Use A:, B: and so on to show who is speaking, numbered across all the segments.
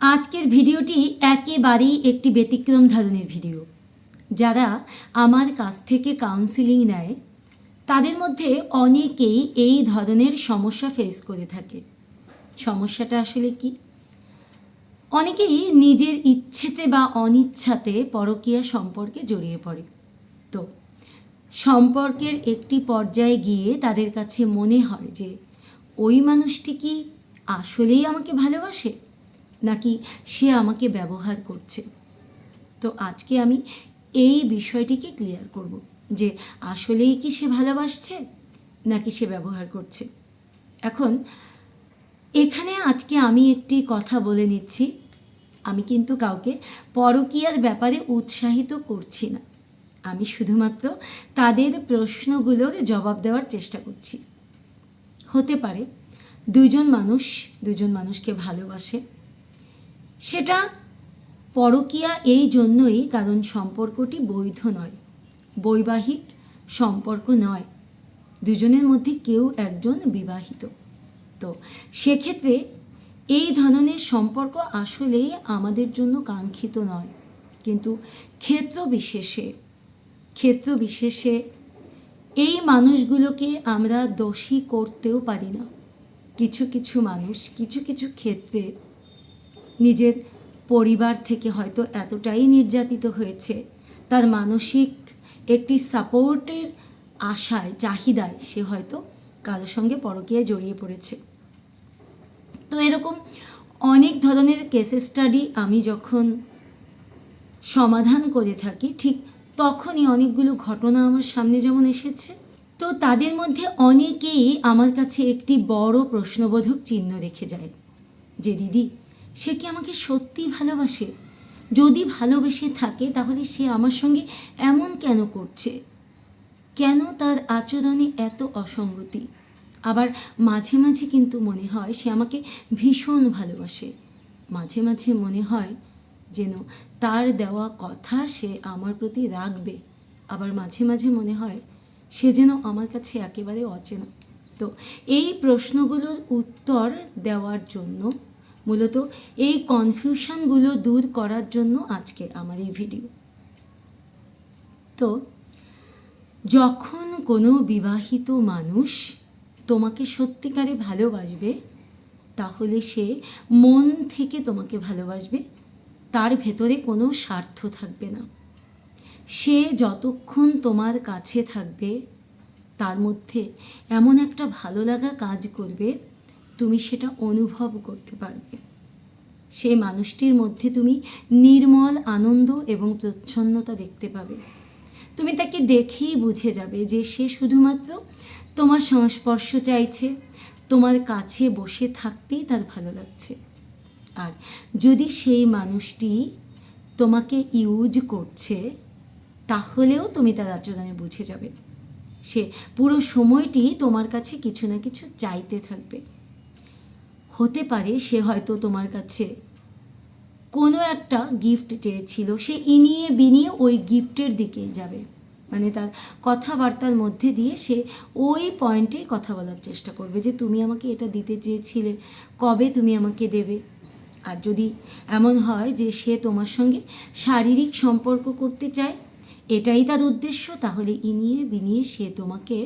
A: আজকের ভিডিওটি একেবারেই একটি ব্যতিক্রম ধরনের ভিডিও। যারা আমার কাছ থেকে কাউন্সিলিং নেয়, তাদের মধ্যে অনেকেই এই ধরনের সমস্যা ফেস করে থাকে। সমস্যাটা আসলে কি? অনেকেই নিজের ইচ্ছেতে বা অনিচ্ছাতে পরকীয়া সম্পর্কে জড়িয়ে পড়ে। তো সম্পর্কের একটি পর্যায়ে গিয়ে তাদের কাছে মনে হয় যে, ওই মানুষটি কি আসলেই আমাকে ভালোবাসে? নাকি সে আমাকে ব্যবহার করছে? তো আজকে আমি এই বিষয়টিকে ক্লিয়ার করব যে আসলেই কি সে ভালোবাসছে নাকি সে ব্যবহার করছে। এখন, এখানে আজকে আমি একটি কথা বলে নিচ্ছি। আমি কিন্তু কাউকে পরকীয়ার ব্যাপারে উৎসাহিত করছি না। আমি শুধুমাত্র তাদের প্রশ্নগুলোর জবাব দেওয়ার চেষ্টা করছি। হতে পারে দুজন মানুষ, দুজন মানুষকে ভালোবাসে সেটা পরকীয়া এই জন্যই, কারণ সম্পর্কটি বৈধ নয়। বৈবাহিক সম্পর্ক নয়। দুজনের মধ্যে কেউ একজন বিবাহিত। তো সেক্ষেত্রে এই ধরনের সম্পর্ক আসলেই আমাদের জন্য কাঙ্ক্ষিত নয়। কিন্তু ক্ষেত্র বিশেষে ক্ষেত্র বিশেষে এই মানুষগুলোকে আমরা দোষী করতেও পারি না। কিছু কিছু মানুষ কিছু কিছু ক্ষেত্রে নিজের পরিবার থেকে হয়তো এতটাই নির্যাতিত হয়েছে। তার মানসিক একটি সাপোর্টের আশায়, চাহিদায় সে হয়তো কারোর সঙ্গে পরকীয়ায় জড়িয়ে পড়েছে। তো এরকম অনেক ধরনের কেসেস স্টাডি আমি যখন সমাধান করে থাকি, ঠিক তখনই অনেকগুলো ঘটনা আমার সামনে যেমন এসেছে। তো তাদের মধ্যে অনেকেই আমার কাছে একটি বড় প্রশ্নবোধক চিহ্ন রেখে যায়। যে, দিদি সে কি আমাকে সত্যি ভালোবাসে? যদি ভালোবেসে থাকে, তাহলে সে আমার সঙ্গে এমন কেন করছে? কেন তার আচরণে এত অসঙ্গতি? আবার মাঝে মাঝে কিন্তু মনে হয় সে আমাকে ভীষণ ভালোবাসে। মাঝে মাঝে মনে হয় যেন তার দেওয়া কথা সে আমার প্রতি রাখবে। আবার মাঝে মাঝে মনে হয় সে যেন আমার কাছে একেবারে অচেনা। তো এই প্রশ্নগুলোর উত্তর দেওয়ার জন্য মূলত এই কনফিউশনগুলো দূর করার জন্য আজকে আমার এই ভিডিও তো, যখন কোনো বিবাহিত মানুষ তোমাকে সত্যিকারে ভালোবাসবে, তাহলে সে মন থেকে তোমাকে ভালোবাসবে, তার ভেতরে কোনো স্বার্থ থাকবে না। সে যতক্ষণ তোমার কাছে থাকবে, তার মধ্যে এমন একটা ভালো লাগা কাজ করবে তুমি সেটা অনুভব করতে পারবে। সেই মানুষটির মধ্যে তুমি নির্মল আনন্দ এবং প্রচ্ছন্নতা দেখতে পাবে। তুমি তাকে দেখেই বুঝে যাবে যে সে শুধুমাত্র তোমার সংস্পর্শ চাইছে, তোমার কাছে বসে থাকতেই তার ভালো লাগছে। আর যদি সেই মানুষটি তোমাকে ইউজ করছে, তাহলেও তুমি তার আচরণে বুঝে যাবে। সে পুরো সময়টি তোমার কাছে কিছু না কিছু চাইতে থাকবে। হতে পারে সে হয়তো তোমার কাছে কোনো একটা গিফট চেয়েছিল, সে ইনিয়ে বিনিয়ে ওই গিফটের দিকে যাবে। মানে তার কথাবার্তার মধ্যে দিয়ে সে ওই পয়েন্টে কথা বলার চেষ্টা করবে যে, তুমি আমাকে এটা দিতে চেয়েছিলে, কবে তুমি আমাকে দেবে? আর যদি এমন হয় যে সে তোমার সঙ্গে শারীরিক সম্পর্ক করতে চায়, এটাই তার উদ্দেশ্য, তাহলে ইনিয়ে বিনিয়ে সে তোমাকে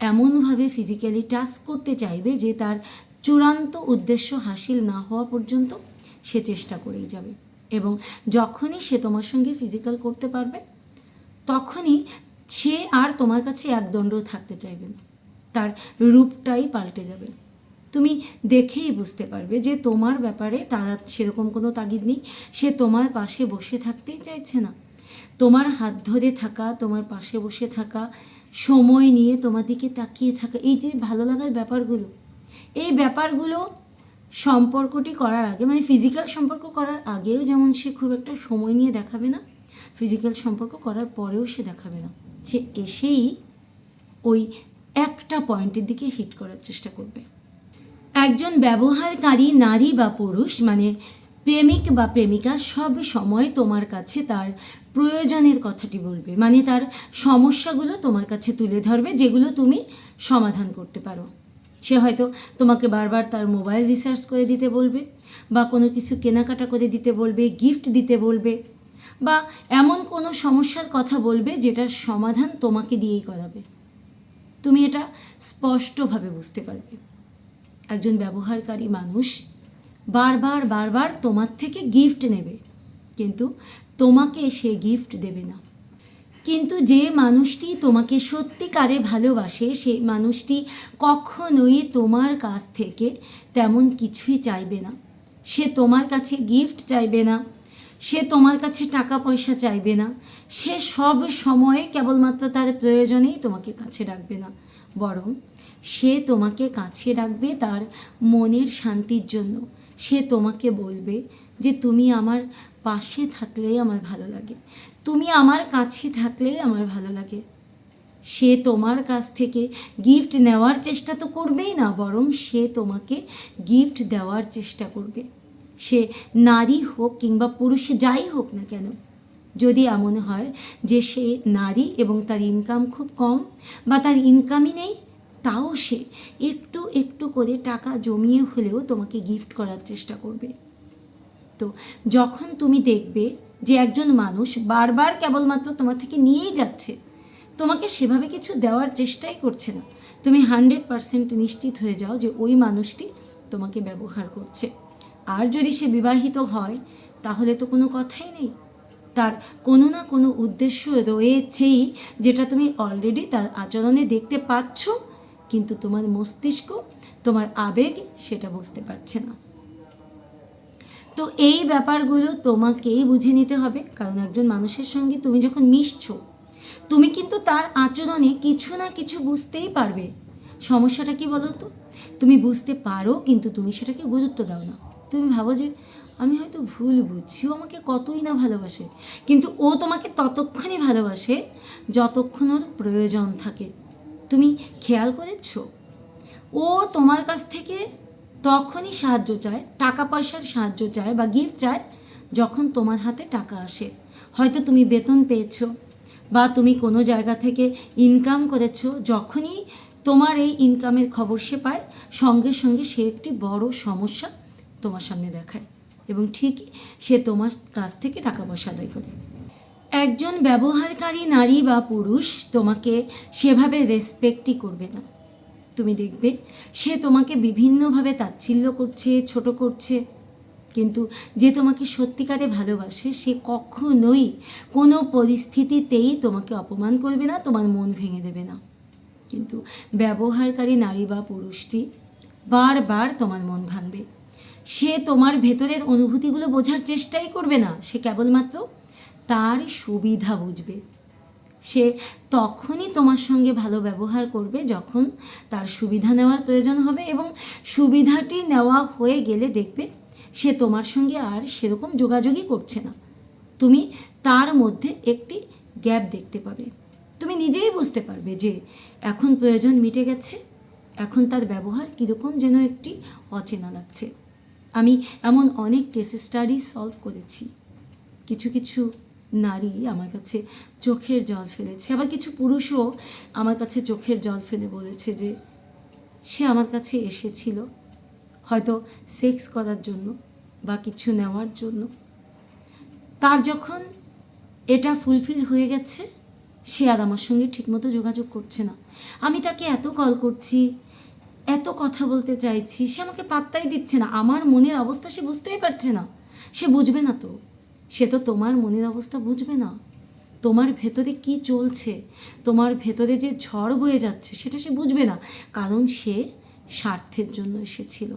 A: এমনভাবে ফিজিক্যালি টাচ করতে চাইবে যে তার চূড়ান্ত উদ্দেশ্য হাসিল না হওয়া পর্যন্ত সে চেষ্টা করেই যাবে এবং যখনই সে তোমার সঙ্গে ফিজিক্যাল করতে পারবে, তখনই সে আর তোমার কাছে একদণ্ড থাকতে চাইবে না। তার রূপটাই পাল্টে যাবে। তুমি দেখেই বুঝতে পারবে যে তোমার ব্যাপারে তার সেরকম কোনো তাগিদ নেই। সে তোমার পাশে বসে থাকতেই চাইছে না। তোমার হাত ধরে থাকা, তোমার পাশে বসে থাকা, সময় নিয়ে তোমার দিকে তাকিয়ে থাকা, এই যে ভালো লাগার ব্যাপারগুলো এই ব্যাপারগুলো সম্পর্কটি করার আগে মানে ফিজিক্যাল সম্পর্ক করার আগেও যেমন সে খুব একটা সময় নিয়ে দেখাবে না ফিজিক্যাল সম্পর্ক করার পরেও সে দেখাবে না। সে এসেই ওই একটা পয়েন্টের দিকে হিট করার চেষ্টা করবে। একজন ব্যবহারকারী, নারী বা পুরুষ মানে প্রেমিক বা প্রেমিকা, সব সময় তোমার কাছে তার প্রয়োজনের কথাটি বলবে মানে তার সমস্যাগুলো তোমার কাছে তুলে ধরবে, যেগুলো তুমি সমাধান করতে পারো। সে হয়তো তোমাকে বারবার তার মোবাইল রিসার্চ করে দিতে বলবে বা কোনো কিছু কেনাকাটা করে দিতে বলবে গিফট দিতে বলবে বা এমন কোনো সমস্যার কথা বলবে যেটার সমাধান তোমাকে দিয়েই করাবে। তুমি এটা স্পষ্টভাবে বুঝতে পারবে। একজন ব্যবহারকারী মানুষ বারবার বারবার তোমার থেকে গিফট নেবে, কিন্তু তোমাকে সে গিফট দেবে না। কিন্তু যে মানুষটি তোমাকে সত্যিকারে ভালোবাসে সেই মানুষটি কখনোই তোমার কাছ থেকে তেমন কিছুই চাইবে না। সে তোমার কাছে গিফট চাইবে না, সে তোমার কাছে টাকা পয়সা চাইবে না, সে সব সময়ে কেবলমাত্র তার প্রয়োজনেই তোমাকে কাছে রাখবে না। বরং সে তোমাকে কাছে রাখবে তার মনের শান্তির জন্য। সে তোমাকে বলবে যে তুমি আমার পাশে থাকলেই আমার ভালো লাগে। তুমি আমার কাছে থাকলেই আমার ভালো লাগে। সে তোমার কাছ থেকে গিফট নেওয়ার চেষ্টা তো করবেই না, বরং সে তোমাকে গিফট দেওয়ার চেষ্টা করবে। সে নারী হোক কিংবা পুরুষ যাই হোক না কেন, যদি এমন হয় যে সে নারী এবং তার ইনকাম খুব কম বা তার ইনকামই নেই, তাও সে একটু একটু করে টাকা জমিয়ে হলেও তোমাকে গিফট করার চেষ্টা করবে। তো যখন তুমি দেখবে যে একজন মানুষ বারবার কেবলমাত্র তোমার থেকে নিয়েই যাচ্ছে, তোমাকে সেভাবে কিছু দেওয়ার চেষ্টাই করছে না। তুমি হান্ড্রেড পারসেন্ট নিশ্চিত হয়ে যাও যে ওই মানুষটি তোমাকে ব্যবহার করছে। আর যদি সে বিবাহিত হয়, তাহলে তো কোনো কথাই নেই। তার কোনো না কোনো উদ্দেশ্য রয়েছেই, যেটা তুমি অলরেডি তার আচরণে দেখতে পাচ্ছ, কিন্তু তোমার মস্তিষ্ক, তোমার আবেগ সেটা বুঝতে পারছে না। তো এই ব্যাপারগুলো তোমাকেই বুঝে নিতে হবে। কারণ একজন মানুষের সঙ্গে তুমি যখন মিশছো, তুমি কিন্তু তার আচরণে কিছু না কিছু বুঝতেই পারবে। সমস্যাটা কি বলো তো তুমি বুঝতে পারো, কিন্তু তুমি সেটাকে গুরুত্ব দাও না। তুমি ভাবো যে, আমি হয়তো ভুল বুঝছি, ও আমাকে কতই না ভালোবাসে। কিন্তু ও তোমাকে ততক্ষণই ভালোবাসে যতক্ষণ ওর প্রয়োজন থাকে। তুমি খেয়াল করেছ? ও তোমার কাছ থেকে তখনই সাহায্য চায় টাকা পয়সার সাহায্য চায় বা গিফট চায় যখন তোমার হাতে টাকা আসে। হয়তো তুমি বেতন পেয়েছ বা তুমি কোনো জায়গা থেকে ইনকাম করেছ, যখনই তোমার এই ইনকামের খবর সে পায়, সঙ্গে সঙ্গে সে একটি বড় সমস্যা তোমার সামনে দেখায় এবং ঠিকই সে তোমার কাছ থেকে টাকা পয়সা আদায় করে। একজন ব্যবহারকারী নারী বা পুরুষ তোমাকে সেভাবে রেসপেক্টই করবে না। তুমি দেখবে, সে তোমাকে বিভিন্নভাবে তাচ্ছিল্য করছে, ছোট করছে। কিন্তু যে তোমাকে সত্যিকারে ভালোবাসে, সে কখনোই কোনো পরিস্থিতিতেই তোমাকে অপমান করবে না, তোমার মন ভেঙে দেবে না। কিন্তু ব্যবহারকারী নারী বা পুরুষটি বারবার তোমার মন ভাঙবে। সে তোমার ভেতরের অনুভূতিগুলো বোঝার চেষ্টাই করবে না, সে কেবলমাত্র তার সুবিধা বুঝবে। সে তখনই তোমার সঙ্গে ভালো ব্যবহার করবে যখন তার সুবিধা নেওয়ার প্রয়োজন হবে এবং সুবিধাটি নেওয়া হয়ে গেলে দেখবে সে তোমার সঙ্গে আর সেরকম যোগাযোগই করছে না। তুমি তার মধ্যে একটি গ্যাপ দেখতে পাবে। তুমি নিজেই বুঝতে পারবে যে এখন প্রয়োজন মিটে গেছে, এখন তার ব্যবহার কীরকম যেন একটি অচেনা লাগছে। আমি এমন অনেক কেস স্টাডি সলভ করেছি। কিছু কিছু নারী আমার কাছে চোখের জল ফেলেছে। আবার কিছু পুরুষও আমার কাছে চোখের জল ফেলে বলেছে যে, সে আমার কাছে এসেছিল। হয়তো সেক্স করার জন্য বা কিছু নেওয়ার জন্য। তার যখন এটা ফুলফিল হয়ে গেছে, সে আর আমার সঙ্গে ঠিকমতো যোগাযোগ করছে না। আমি তাকে এত কল করছি, এত কথা বলতে চাইছি, সে আমাকে পাত্তাই দিচ্ছে না। আমার মনের অবস্থা সে বুঝতেই পারছে না। সে বুঝবে না তো। সে তো তোমার মনের অবস্থা বুঝবে না। তোমার ভেতরে কি চলছে? তোমার ভেতরে যে ঝড় বয়ে যাচ্ছে, সেটা সে বুঝবে না। কারণ সে স্বার্থের জন্য এসেছিল।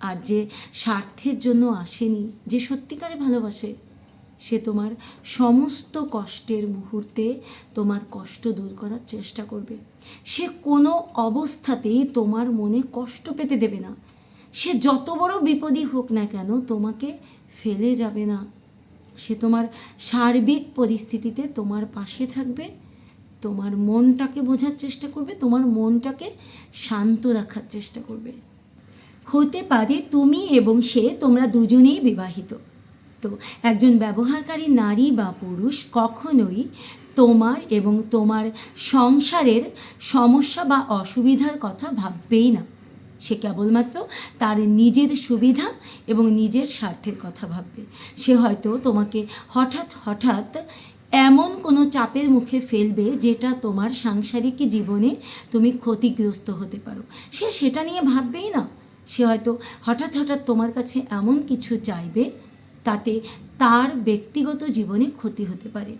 A: আর যে স্বার্থের জন্য আসেনি, যে সত্যিকারে ভালোবাসে, সে তোমার সমস্ত কষ্টের মুহূর্তে তোমার কষ্ট দূর করার চেষ্টা করবে। সে কোনো অবস্থাতেই তোমার মনে কষ্ট পেতে দেবে না। সে যত বড় বিপদই হোক না কেন, তোমাকে ফেলে যাবে না। সে তোমার সার্বিক পরিস্থিতিতে তোমার পাশে থাকবে, তোমার মনটাকে বোঝার চেষ্টা করবে, তোমার মনটাকে শান্ত রাখার চেষ্টা করবে। হতে পারে তুমি এবং সে তোমরা দুজনেই বিবাহিত। তো একজন ব্যবহারকারী নারী বা পুরুষ কখনোই তোমার এবং তোমার সংসারের সমস্যা বা অসুবিধার কথা ভাববেই না। সে কেবলমাত্র তার নিজের সুবিধা এবং নিজের স্বার্থের কথা ভাববে। সে হয়তো তোমাকে হঠাৎ হঠাৎ এমন কোনো চাপের মুখে ফেলবে যেটা তোমার সাংসারিক জীবনে তুমি ক্ষতিগ্রস্ত হতে পারো। সে সেটা নিয়ে ভাববেই না। সে হয়তো হঠাৎ হঠাৎ তোমার কাছে এমন কিছু চাইবে তাতে তার ব্যক্তিগত জীবনে ক্ষতি হতে পারে।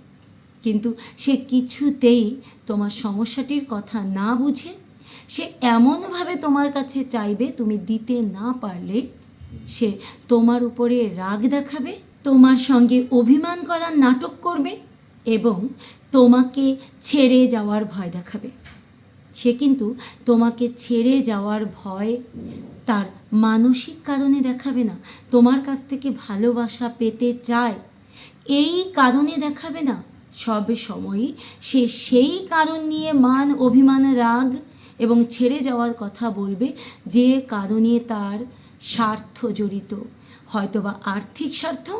A: কিন্তু সে কিছুতেই তোমার সমস্যাটির কথা না বুঝে সে এমনভাবে তোমার কাছে চাইবে তুমি দিতে না পারলে সে তোমার উপরে রাগ দেখাবে, তোমার সঙ্গে অভিমান করার নাটক করবে এবং তোমাকে ছেড়ে যাওয়ার ভয় দেখাবে। সে কিন্তু তোমাকে ছেড়ে যাওয়ার ভয় তার মানসিক কারণে দেখাবে না, তোমার কাছ থেকে ভালোবাসা পেতে চায়। এই কারণে দেখাবে না, সব সময়ই সে সেই কারণ নিয়ে মান, অভিমান, রাগ এবং ছেড়ে যাওয়ার কথা বলবে যে কারণে তার স্বার্থ জড়িত। হয়তোবা আর্থিক স্বার্থ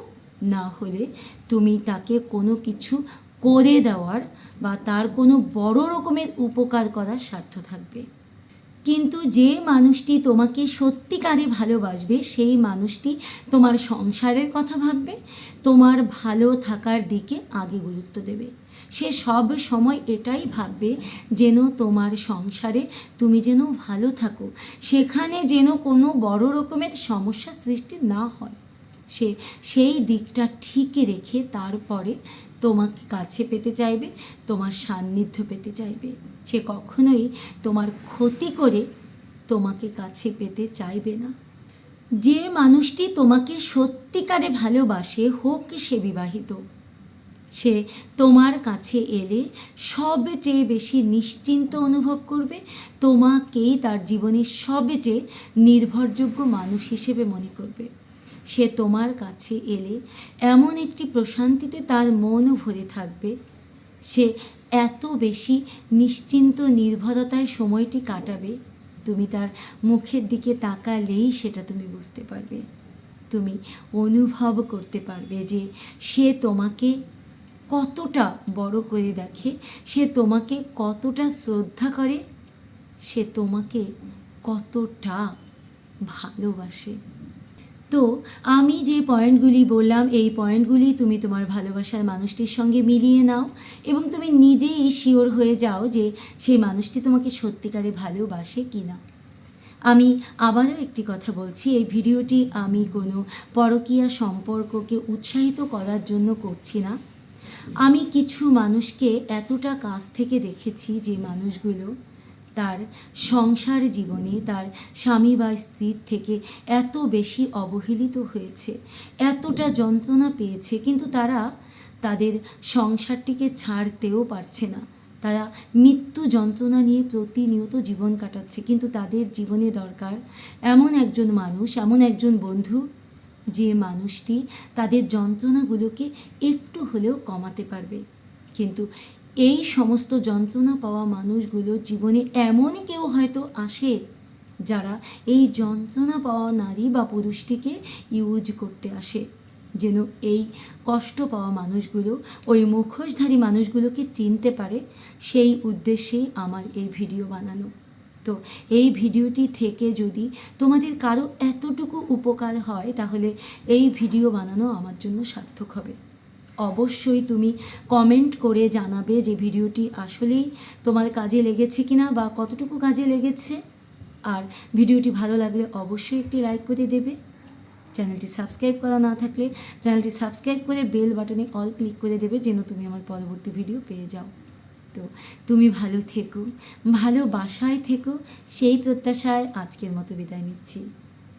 A: না হলে তুমি তাকে কোনো কিছু করে দেওয়ার বা তার কোনো বড় রকমের উপকার করার স্বার্থ থাকবে। কিন্তু যে মানুষটি তোমাকে সত্যিকারে ভালোবাসবে, সেই মানুষটি তোমার সংসারের কথা ভাববে, তোমার ভালো থাকার দিকে আগে গুরুত্ব দেবে। সে সব সময় এটাই ভাববে যেন তোমার সংসারে তুমি যেন ভালো থাকো। সেখানে যেন কোনো বড় রকমের সমস্যা সৃষ্টি না হয়। সে সেই দিকটা ঠিক রেখে তারপরে তোমাকে কাছে পেতে চাইবে, তোমার সান্নিধ্য পেতে চাইবে। সে কখনোই তোমার ক্ষতি করে তোমাকে কাছে পেতে চাইবে না। যে মানুষটি তোমাকে সত্যিকারে ভালোবাসে, হোক সে বিবাহিত সে তোমার কাছে এলে সবচেয়ে বেশি নিশ্চিন্ত অনুভব করবে। তোমাকেই তার জীবনের সবচেয়ে নির্ভরযোগ্য মানুষ হিসেবে মনে করবে। সে তোমার কাছে এলে এমন একটি প্রশান্তিতে তার মনও ভরে থাকবে। সে এত বেশি নিশ্চিন্ত নির্ভরতায় সময়টি কাটাবে। তুমি তার মুখের দিকে তাকালেই সেটা তুমি বুঝতে পারবে। তুমি অনুভব করতে পারবে যে সে তোমাকে কতটা বড় করে দেখে, সে তোমাকে কতটা শ্রদ্ধা করে, সে তোমাকে কতটা ভালোবাসে। তো আমি যে পয়েন্টগুলি বললাম, এই পয়েন্টগুলি তুমি তোমার ভালোবাসার মানুষটির সঙ্গে মিলিয়ে নাও এবং তুমি নিজেই শিওর হয়ে যাও যে সেই মানুষটি তোমাকে সত্যিকারে ভালোবাসে কি না আমি আবারও একটি কথা বলছি, এই ভিডিওটি আমি কোনো পরকীয়া সম্পর্ককে উৎসাহিত করার জন্য করছি না। আমি কিছু মানুষকে এতটা কাছ থেকে দেখেছি যে মানুষগুলো তার সংসার জীবনে তার স্বামী বা স্ত্রীর থেকে এত বেশি অবহেলিত হয়েছে, এতটা যন্ত্রণা পেয়েছে, কিন্তু তারা তাদের সংসারটিকে ছাড়তেও পারছে না। তারা মৃত্যু যন্ত্রণা নিয়ে প্রতিনিয়ত জীবন কাটাচ্ছে, কিন্তু তাদের জীবনে দরকার এমন একজন মানুষ, এমন একজন বন্ধু যে মানুষটি তাদের যন্ত্রণাগুলোকে একটু হলেও কমাতে পারবে। কিন্তু এই সমস্ত যন্ত্রণা পাওয়া মানুষগুলো জীবনে এমন কেউ হয়তো আসে যারা এই যন্ত্রণা পাওয়া নারী বা পুরুষটিকে ইউজ করতে আসে। যেন এই কষ্ট পাওয়া মানুষগুলো, ওই মুখোশধারী মানুষগুলোকে চিনতে পারে, সেই উদ্দেশ্যেই আমার এই ভিডিও বানানো। তো এই ভিডিওটি থেকে যদি তোমাদের কারও এতটুকু উপকার হয়, তাহলে এই ভিডিও বানানো আমার জন্য সার্থক হবে। অবশ্যই তুমি কমেন্ট করে জানাবে যে ভিডিওটি আসলেই তোমার কাজে লেগেছে কিনা বা কতটুকু কাজে লেগেছে। আর ভিডিওটি ভালো লাগলে অবশ্যই একটি লাইক করে দেবে। চ্যানেলটি সাবস্ক্রাইব করা না থাকলে চ্যানেলটি সাবস্ক্রাইব করে বেল বাটনে অল ক্লিক করে দেবে, যেন তুমি আমার পরবর্তী ভিডিও পেয়ে যাও। তো তুমি ভালো থেকো ভালোবাসায় থেকো সেই প্রত্যাশায় আজকের মতো বিদায় নিচ্ছি।